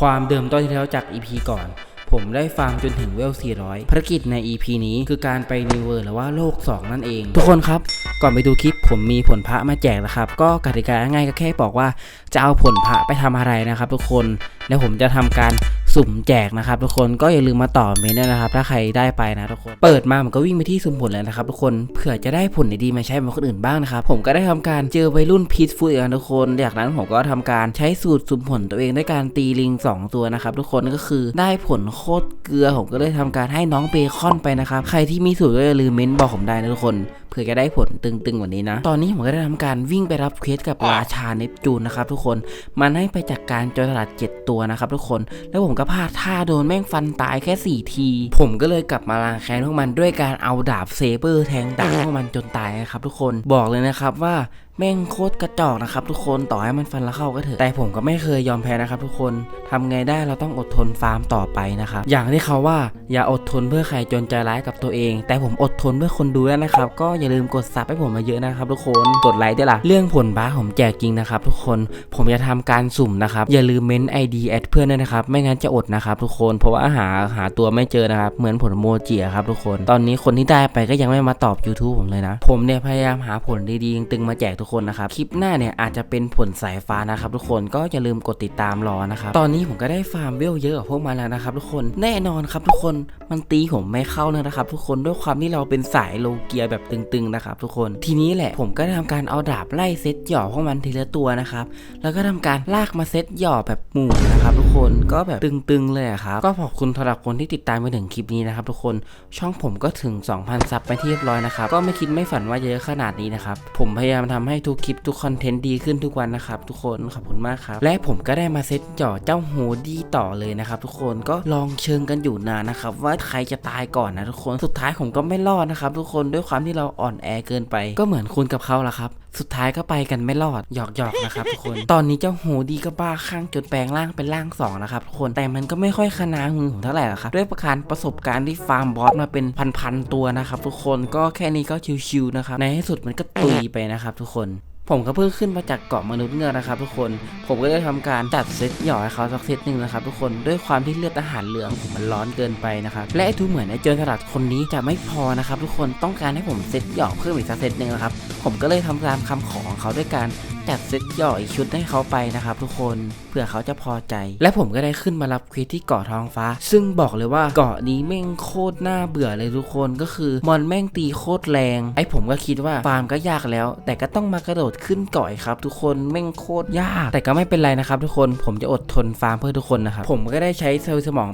ความเดิมต้นที่แล้วจาก EP ก่อน ผมได้ฟาร์มจนถึงเวล 400 ภารกิจใน EP นี้คือการไปนิวเวอร์หรือว่าโลก 2 นั่นเอง ทุกคนครับ ก่อนไปดูคลิปผมมีผลพระมาแจกนะครับ ก็กติกาง่ายก็แค่บอกว่าจะเอาผลพระไปทำอะไรนะครับทุกคน แล้วผมจะทำการสุ่มแจกนะครับทุกคนก็อย่าลืมมาต่อเมนด้วยนะครับ ถ้าใครได้ไปนะทุกคนเปิดมามันก็วิ่งไปที่สุ่มผลแล้วนะครับทุกคนเผื่อจะได้ผลดีๆมาใช้เหมือนคนอื่นบ้างนะครับผมก็ได้ทำการเจอวัยรุ่นพีทฟูดกันทุกคนจากนั้นผมก็ทำการใช้สูตรสุ่มผลตัวเองด้วยการตีลิง 2 ตัวนะครับทุกคนก็คือได้ผลโคตรเกลือผมก็เลยทำการให้น้องเบคอนไปนะครับใครที่มีสูตรก็อย่าลืมเม้นต์บอกผมได้นะทุกคนเผื่อจะได้ผลตึงๆกว่านี้นะ ตอนนี้ผมก็ได้ทำการวิ่งไปรับเควสกับราชาเนปจูนนะครับทุกคนมันให้ไปจากการโจรสลัด7 ตัวนะครับทุกคน แล้วผมก็พลาดท่าโดนแม่งฟันตายแค่ 4 ที ผมก็เลยกลับมาล้างแค้นพวกมันด้วยการเอาดาบเซเบอร์แทงดาบพวกมันจนตายนะครับทุกคนบอกเลยนะครับว่า แม่งโคตรกระจอกนะครับทุกคนต่อให้มันฟันแล้วเข้าก็เถอะแต่ผมก็ไม่เคยยอมแพ้นะครับทุกคนทำไงได้เราต้องอดทนฟาร์มต่อไปนะครับอย่างที่เขาว่าอย่าอดทนเพื่อใครจนใจร้ายกับตัวเอง แต่ผมอดทนเพื่อคนดูแล้วนะครับก็อย่าลืมกดซับให้ผมมาเยอะนะครับทุกคนกดไลค์ด้วยล่ะเรื่องผลบ้าผมแจกจริงนะครับทุกคนผมจะทำการสุ่มนะครับอย่าลืมเม้นไอดีแอดเพื่อนด้วยนะครับไม่งั้นจะอดนะครับทุกคนเพราะว่าหาหาตัวไม่เจอนะครับเหมือนผลโมจิครับทุกคน ตอนนี้คนที่ได้ไปก็ยังไม่มาตอบ YouTube ผมเลยนะ ผมเนี่ยพยายามหาผลดีๆตึงมาแจกทุกคนนะครับ คลิปหน้าเนี่ยอาจจะเป็นผลสายฟ้านะครับทุกคนก็อย่าลืมกดติดตามรอนะครับ ตอนนี้ผมก็ได้ฟาร์มเวลเยอะกว่าพวกมันแล้วนะครับทุกคนแน่นอนครับทุกคนมันตีผมไม่เข้าเลยนะครับทุกคนด้วยความที่เราเป็นสายโลเกียแบบตึงๆนะครับทุกคนทีนี้แหละผมก็ได้ทำการเอาดาบไล่เซตหย่อพวกมันทีละตัวนะครับแล้วก็ทำการลากมาเซตหย่อแบบหมู่นะครับทุกคนก็แบบตึงๆเลยครับก็ขอบคุณสำหรับคนที่ติดตามมาถึงคลิปนี้นะครับทุกคนช่องผมก็ถึง 2,000 ซับไปที่เรียบร้อยนะครับก็ไม่คิดไม่ฝันว่าจะเยอะขนาดนี้นะครับผมพยายามทำให้ทุกคลิปทุกคอนเทนต์ดีขึ้นทุกวันนะครับทุกคนขอบคุณมากครับ และผมก็ได้มาเซตจ่อเจ้าโฮดี้ต่อเลยนะครับทุกคนก็ลองเชิงกันอยู่นานนะครับว่าใครจะตายก่อนนะทุกคนสุดท้ายผมก็ไม่รอดนะครับทุกคนด้วยความที่เราอ่อนแอเกินไป ก็เหมือนคุณกับเขาละครับสุดท้ายก็ไปกันไม่รอดหยอกหยอกนะครับทุกคน ตอนนี้เจ้าโฮดีก็บ้าข้างจนแปลงร่างเป็นร่างสองนะครับทุกคนแต่มันก็ไม่ค่อยขนาหูผมเท่าไหร่หรอกครับด้วยประการประสบการณ์ที่ฟาร์มบอสมาเป็นพันๆตัวนะครับทุกคนก็แค่นี้ก็ชิวๆนะครับในที่สุดมันก็ตุยไปนะครับทุกคน ผมก็เพิ่งขึ้นมาจากเกาะมนุษย์เงือกนะครับ ทุกคน ผมก็ได้ทำการจัดเซตหย่อให้เขาสักเซตหนึ่งนะครับทุกคน ด้วยความที่เลือดทหารเหลืองผมมันร้อนเกินไปนะครับ และไอ้ทูเหมือนไอ้เจรสลัดคนนี้จะไม่พอนะครับทุกคน ต้องการให้ผมเซตหย่อเพิ่มอีกสักเซตหนึ่งนะครับ ผมก็เลยทำตามคำขอของเขาด้วยการ จัดเซตย่ออีกชุดให้เขาไปนะครับทุกคนเผื่อเขาจะพอใจ และผมก็ได้ขึ้นมารับควิสที่เกาะทองฟ้า ซึ่งบอกเลยว่าเกาะนี้แม่งโคตรน่าเบื่อเลยทุกคนก็คือมอนแม่งตีโคตรแรง ไอ้ผมก็คิดว่าฟาร์มก็ยากแล้ว แต่ก็ต้องมากระโดดขึ้นเกาะอีกครับ ทุกคนแม่งโคตรยาก แต่ก็ไม่เป็นไรนะครับทุกคนผมจะอดทนฟาร์มเพื่อทุกคนนะครับผมก็ได้ใช้เซลล์สมอง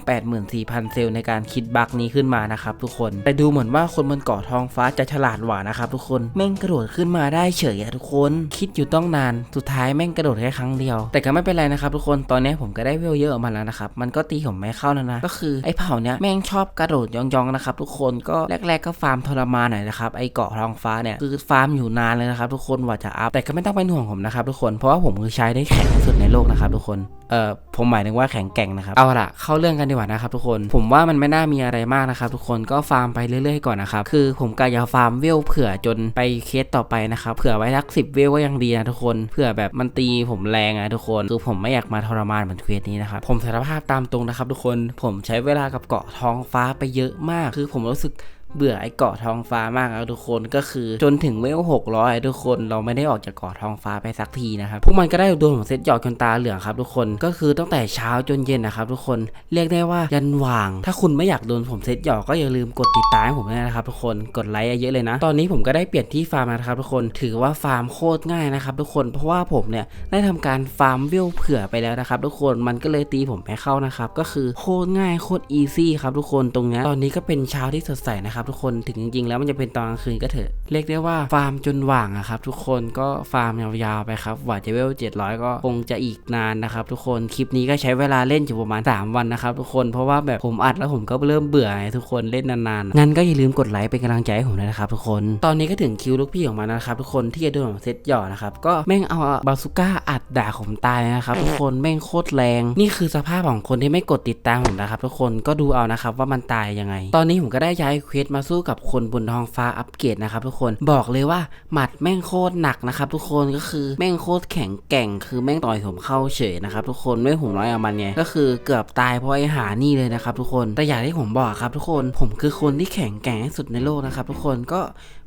84,000 เซลล์ในการคิดบั๊กนี้ขึ้นมานะครับทุกคนแต่ดูเหมือนว่าคนบนเกาะทองฟ้าจะฉลาดกว่านะครับทุกคนแม่งกระโดดขึ้นมาได้เฉยอะทุกคน คิดอยู่ต้องนานสุดท้ายแม่งกระโดดแค่ครั้งเดียว แต่ก็ไม่เป็นไรนะครับทุกคนตอนนี้ผมก็ได้เวลเยอะออกมาแล้วนะครับมันก็ตีผมไม่เข้าแล้วนะก็คือไอ้เผ่าเนี้ยแม่งชอบกระโดดยองๆนะครับทุกคนก็แรกๆก็ฟาร์มทรมานหน่อยนะครับไอ้เกาะทองฟ้าเนี่ยคือฟาร์มอยู่นานเลยนะครับทุกคนว่าจะอัพแต่ก็ไม่ต้องเป็นห่วงผมนะครับทุกคนเพราะว่าผมคือใช้ได้แข็งที่สุดในโลกนะครับทุกคนเอ่อผมหมายถึงว่าแข็งแกร่งนะครับเอาล่ะเข้าเรื่องกันดีกว่านะครับทุกคน ผมว่ามันไม่น่ามีอะไรมากนะครับทุกคนก็ฟาร์มไปเรื่อยๆก่อนนะครับคือผมกะจะฟาร์มเวลเผื่อจนไปเคสต่อไปนะครับเผื่อไว้สักสิบเวลก็ยังดีนะทุกคนเผื่อแบบมันตีผมแรงอะทุกคนคือผมไม่อยากมาทรมานเหมือนเควสนี้นะครับผมสารภาพตามตรงนะครับทุกคนผมใช้เวลากับเกาะท้องฟ้าไปเยอะมาก คือผมรู้สึก เบื่อไอ้เกาะทองฟ้ามากแล้วทุกคนก็คือจนถึงเวลหกร้อยทุกคนเราไม่ได้ออกจากเกาะทองฟ้าไปสักทีนะครับพวกมันก็ได้โดนผมเซตหยอกจนตาเหลืองครับทุกคนก็คือตั้งแต่เช้าจนเย็นนะครับทุกคนเรียกได้ว่ายันหว่าง ถ้าคุณไม่อยากโดนผมเซตหยอกก็อย่าลืมกดติดตามผมด้วยนะครับทุกคนกดไลค์เยอะเลยนะ ตอนนี้ผมก็ได้เปลี่ยนที่ฟาร์มนะครับทุกคนถือว่าฟาร์มโคตรง่ายนะครับทุกคนเพราะว่าผมเนี่ยได้ทำการฟาร์มเวลเผื่อไปแล้วนะครับทุกคนมันก็เลยตีผมไม่เข้านะครับก็คือโคตรง่ายโคตรอีซี่ครับทุกคนตรงนี้ตอนนี้ก็เป็นเช้าที่สดใสนะครับทุกคนถึงจริงๆ แล้วมันจะเป็นตอนกลางคืนก็เถอะเรียกได้ว่าฟาร์มจนว่างอะครับทุกคนก็ฟาร์มยาวๆไปครับกว่าจะเวล700 ก็คงจะอีกนานนะครับทุกคนคลิปนี้ก็ใช้เวลาเล่นอยู่ประมาณ 3 วันนะครับทุกคนเพราะว่าแบบผมอัดแล้วผมก็เริ่มเบื่อทุกคนเล่นนานๆงั้นก็อย่าลืมกดไลค์เป็นกำลังใจให้ผมนะครับทุกคนตอนนี้ก็ถึงคิวลูกพี่ของมันนะครับทุกคนที่จะโดนเซตหย่อนะครับก็แม่งเอาบาซูก้าอัดด่าผมตายนะครับทุกคนแม่งโคตรแรง นี่คือสภาพของคนที่ไม่กดติดตามผมนะครับทุกคนก็ดูเอานะครับว่ามันตายยังไง ตอนนี้ผมก็ได้ย้ายเควสมาสู้กับคนบนท้องฟ้าอัปเกรดนะครับทุกคนบอกเลยว่าหมัดแม่งโคตรหนักนะครับทุกคนก็คือแม่งโคตรแข็งแกร่ง คือแม่งต่อยผมเข้าเฉยนะครับทุกคนไม่ห่วงน้อยเอามันไงก็คือเกือบตายเพราะไอ้หานี่เลยนะครับทุกคนแต่อย่างที่ผมบอกครับทุกคนผมคือคนที่แข็งแกร่งที่สุดในโลกนะครับทุกคนก็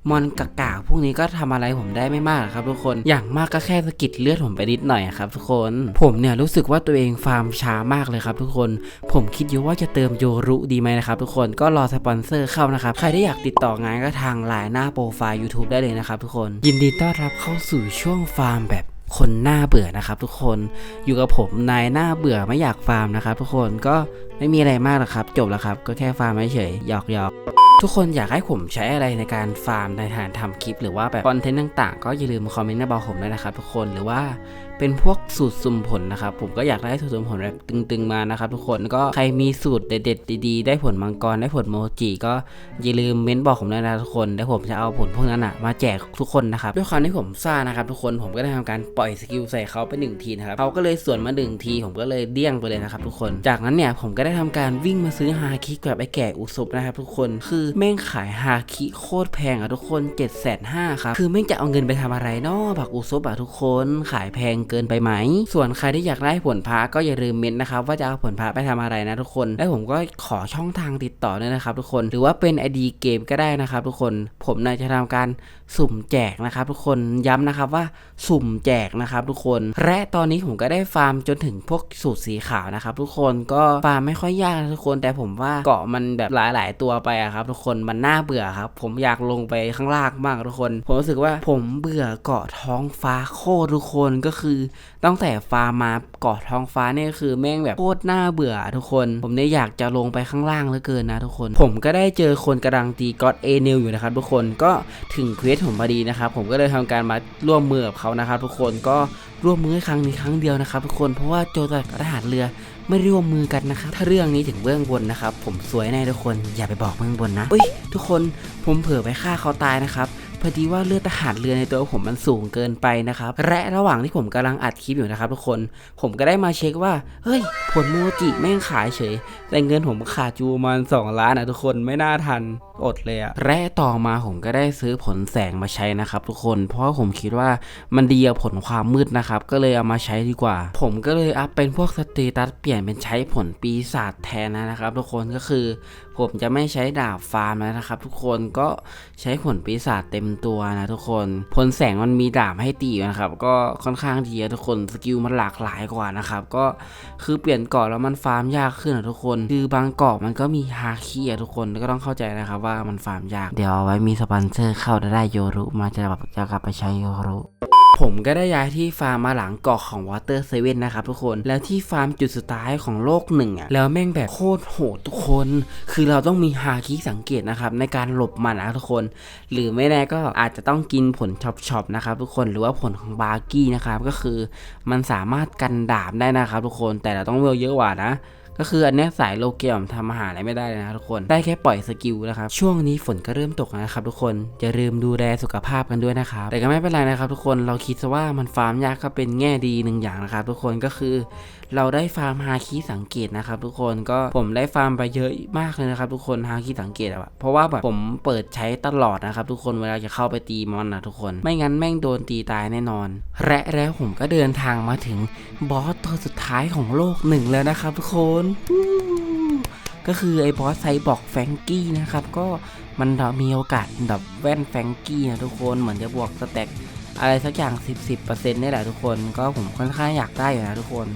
มอนกากาพวกนี้ก็ทำอะไรผมได้ไม่มากครับทุกคนอย่างมากก็แค่สกิดเลือดผมไปนิดหน่อยครับทุกคน ผมเนี่ยรู้สึกว่าตัวเองฟาร์มช้ามากเลยครับทุกคน ผมคิดอยู่ว่าจะเติมโยรุดีไหมนะครับทุกคนก็รอสปอนเซอร์เข้านะครับใครที่อยากติดต่องานก็ทางไลน์หน้าโปรไฟล์ YouTube ได้เลยนะครับทุกคนยินดีต้อนรับเข้าสู่ช่วงฟาร์มแบบคนหน้าเบื่อนะครับทุกคนอยู่กับผมนายหน้าเบื่อไม่อยากฟาร์มนะครับทุกคนก็ไม่มีอะไรมากหรอกครับ จบแล้วครับ ก็แค่ฟาร์มเฉยหยอกหยอกๆ ทุกคนอยากให้ผมใช้อะไรในการฟาร์มในฐานทำคลิป หรือว่าแบบคอนเทนต์ต่างๆ ก็อย่าลืมคอมเมนต์มาบอกผมด้วยนะครับทุกคนหรือว่า เป็นพวกสูตรสุ่มผลนะครับ ผมก็อยากได้สูตรสุ่มผลแบบตึงๆมานะครับทุกคนก็ใครมีสูตรเด็ดๆดีๆ ได้ผลมังกรได้ผลโมจิก็อย่าลืมเม้นบอกผมด้วยนะทุกคนแล้วผมจะเอาผลพวกนั้นอะมาแจกทุกคนนะครับด้วยความที่ผมซ่านะครับทุกคนผมก็ได้ทำการปล่อยสกิลใส่เขาไปหนึ่งทีนะครับเขาก็เลยสวนมาหนึ่งที ผมก็เลยเดี้ยงไปเลยนะครับทุกคนจากนั้นเนี่ยผมก็ได้ทำการวิ่งมาซื้อฮาคิแบบไอ้แก่อุซุปนะครับทุกคนคือแม่งขายฮาคิโคตรแพงอะทุกคน7จ็ดแสนห้าครับคือแม่งจะเอาเงินไปทำอะไรเนาะบักอุซุปอะทุกคนขายแพงเกินไปไหม ส่วนใครที่อยากได้ผลพระก็อย่าลืมเม้นนะครับว่าจะเอาผลพระไปทำอะไรนะทุกคน และผมก็ขอช่องทางติดต่อด้วยนะครับทุกคน หรือว่าเป็น ID เกมก็ได้นะครับทุกคน ผมน่าจะทำการสุ่มแจกนะครับทุกคน ย้ำนะครับว่าสุ่มแจกนะครับทุกคน และตอนนี้ผมก็ได้ฟาร์มจนถึงพวกสูตรสีขาวนะครับทุกคน ก็ฟาร์มไม่ค่อยยากนะทุกคน แต่ผมว่าเกาะมันแบบหลาย ๆ ตัวไปอะครับทุกคน มันน่าเบื่อครับ ผมอยากลงไปข้างล่างมากทุกคน ผมรู้สึกว่าผมเบื่อเกาะท้องฟ้าโคตรทุกคน ก็คือตั้งแต่ฟาร์มมาเกาะท้องฟ้าเนี่ยคือแม่งแบบโคตรน่าเบื่อทุกคน ผมเนี่ยอยากจะลงไปข้างล่างเหลือเกินนะทุกคน ผมก็ได้เจอคนกำลังตีก็อดเอเนลอยู่นะครับทุกคนก็ถึงเควสผมพอดีนะครับผมก็เลยทำการมาร่วมมือกับเขานะครับทุกคนก็ร่วมมือครั้งนี้ครั้งเดียวนะครับทุกคนเพราะว่าโจรกับทหารเรือไม่ร่วมมือกันนะครับ ถ้าเรื่องนี้ถึงเบื้องบนนะครับ ผมสวยแน่ทุกคนอย่าไปบอกเบื้องบนนะอุ้ยทุกคนผมเผลอไปฆ่าเขาตายนะครับ พอดีว่าเลือดทหารเรือในตัวผมมันสูงเกินไปนะครับ และระหว่างที่ผมกำลังอัดคลิปอยู่นะครับทุกคน ผมก็ได้มาเช็คว่า เฮ้ย ผลโมจิแม่งขายเฉย แต่เงินผมขาดจูประมาณ2ล้านนะทุกคนไม่น่าทันอดเลยอะและต่อมาผมก็ได้ซื้อผลแสงมาใช้นะครับ ทุกคน เพราะผมคิดว่ามันดีกับผลความมืดนะครับ ก็เลยเอามาใช้ดีกว่า ผมก็เลยอัพเป็นพวกสเตตัสเปลี่ยนเป็นใช้ผลปีศาจแทนนะครับ ทุกคนก็คือ ผมจะไม่ใช้ดาบฟาร์มแล้วนะครับ ทุกคนก็ใช้ผลปีศาจเต็มตัวนะทุกคน พลแสงมันมีดาบให้ตีนะครับ ก็ค่อนข้างดีนะทุกคนสกิลมันหลากหลายกว่านะครับ ก็คือเปลี่ยนเกาะแล้วมันฟาร์มยากขึ้นนะทุกคน คือบางเกาะมันก็มีฮาคีอะทุกคนก็ต้องเข้าใจนะครับว่ามันฟาร์มยาก เดี๋ยวเอาไว้มีสปอนเซอร์เข้าได้โยรุมาจะแบบจะกลับไปใช้โยรุ ผมก็ได้ย้ายที่ฟาร์มมาหลังเกาะของวอเตอร์เซเว่นนะครับทุกคน แล้วที่ฟาร์มจุดสุดท้ายของโลกหนึ่งอะ แล้วแม่งแบบโคตรโหดทุกคน คือเราต้องมีฮาคิสังเกตนะครับในการหลบมันนะทุกคน หรือไม่แน่ก็อาจจะต้องกินผลช็อปๆนะครับทุกคน หรือว่าผลของบาร์กี้นะครับ ก็คือมันสามารถกันดาบได้นะครับทุกคน แต่เราต้องเวลเยอะกว่านะ ก็คืออันนี้สายโลเกียมทำอาหารอะไรไม่ได้เลยนะทุกคนได้แค่ปล่อยสกิลนะครับช่วงนี้ฝนก็เริ่มตกนะครับทุกคนอย่าลืมดูแลสุขภาพกันด้วยนะครับแต่ก็ไม่เป็นไรนะครับทุกคนเราคิดซะว่ามันฟาร์มยากก็เป็นแง่ดีหนึ่งอย่างนะครับทุกคนก็คือ เราได้ฟาร์มฮาคิสังเกตนะครับทุกคนก็ผมได้ฟาร์มไปเยอะมากเลยนะครับทุกคนฮาคิสังเกตอะเพราะว่าแบบผมเปิดใช้ตลอดนะครับทุกคนเวลาจะเข้าไปตีมอนนะทุกคน ไม่งั้นแม่งโดนตีตายแน่นอน และแล้วผมก็เดินทางมาถึงบอสตัวสุดท้ายของโลกหนึ่งแล้วนะครับทุกคนก็คือไอ้บอสไซบอร์กแฟงกี้นะครับ ก็มันมีโอกาสแบบแว่นแฟงกี้นะทุกคนเหมือนจะบวกสแต็กอะไรสักอย่าง 10-10%นี่แหละทุกคน ก็ผมค่อนข้างอยากได้อยู่นะทุกคน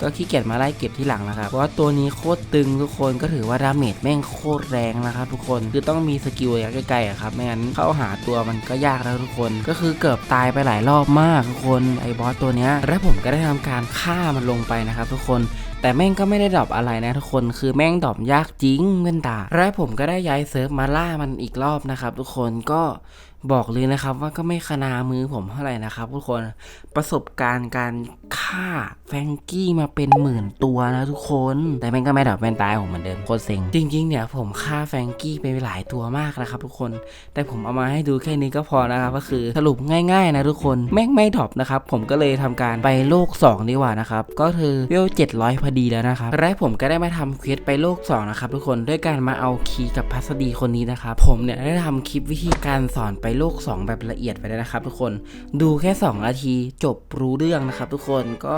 ก็ขี้เกียจมาไล่เก็บที่หลังนะครับ เพราะว่าตัวนี้โคตรตึงทุกคนก็ถือว่าดาเมจแม่งโคตรแรงนะครับทุกคน คือต้องมีสกิลระยะใกลๆอะครับ ไม่งั้นเข้าหาตัวมันก็ยากแล้วทุกคน ก็คือเกือบตายไปหลายรอบมากทุกคน ไอ้บอสตัวเนี้ย และผมก็ได้ทำการฆ่ามันลงไปนะครับทุกคน แต่แม่งก็ไม่ได้ดรอปอะไรนะทุกคนคือแม่งดรอปยากจริงเงินด่าและผมก็ได้ย้ายเซิร์ฟมาล่ามันอีกรอบนะครับ ทุกคนก็บอกเลยนะครับว่าก็ไม่ขนามือผมเท่าไหร่นะครับ ทุกคนประสบการณ์การฆ่าแฟงกี้มาเป็นหมื่นตัวนะทุกคน แต่แม่งก็ไม่ดับแม่นตายผมเหมือนเดิมโคตรเซ็งจริง ๆ เนี่ยผมฆ่าแฟงกี้ไปหลายตัวมากนะครับ ทุกคน แต่ผมเอามาให้ดูแค่นี้ก็พอนะครับก็คือสรุปง่าย ๆ นะทุกคนแม่งไม่ดรอปนะครับผมก็เลยทำการไปโลก2ดีกว่านะครับก็คือเวล700พอดีแล้วนะครับและผมก็ได้มาทำเควสไปโลก2นะครับทุกคนด้วยการมาเอาคีย์กับพัสดีคนนี้นะครับผมเนี่ยได้ทำคลิปวิธีการสอนไปโลก 2 แบบละเอียดไปแล้วนะครับ ทุกคนดูแค่ 2 นาทีจบรู้เรื่องนะครับ ทุกคนก็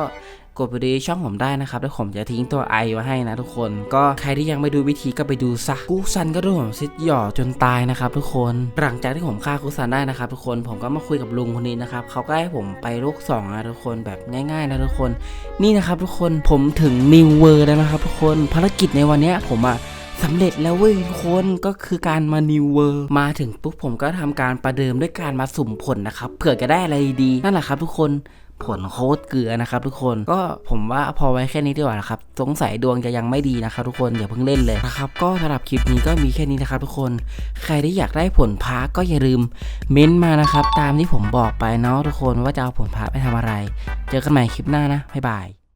กดไปดูช่องผมได้นะครับแล้วผมจะทิ้งตัวไอไว้ให้นะทุกคน ก็ใครที่ยังไม่ดูวิธีก็ไปดูซะกูซันก็โดนผมซิดหย่อจนตายนะครับทุกคนหลังจากที่ผมฆ่ากูซันได้นะครับทุกคนผมก็มาคุยกับลุงคนนี้นะครับเขาก็ให้ผมไปโลก2นะทุกคนแบบง่ายๆนะทุกคน นี่นะครับทุกคนผมถึงนิวเวอร์แล้วนะครับทุกคนภารกิจในวันเนี้ยผมอะสำเร็จแล้วเว้ยทุกคนก็คือการมานิวเวอร์ มาถึงปุ๊บผมก็ทำการประเดิมด้วยการมาสุ่มผลนะครับเผื่อจะได้อะไรดี นั่นแหละครับทุกคน ผลโคตรเกลือนะครับทุกคนก็ผมว่าพอไว้แค่นี้ดีกว่านะครับสงสัยดวงจะยังไม่ดีนะครับทุกคนอย่าเพิ่งเล่นเลยนะครับก็สำหรับคลิปนี้ก็มีแค่นี้นะครับทุกคน ใครที่อยากได้ผลพาก็อย่าลืมเม้นต์มานะครับ ตามที่ผมบอกไปเนาะทุกคนว่าจะเอาผลพาไปทำอะไร เจอกันใหม่คลิปหน้านะบ๊ายบาย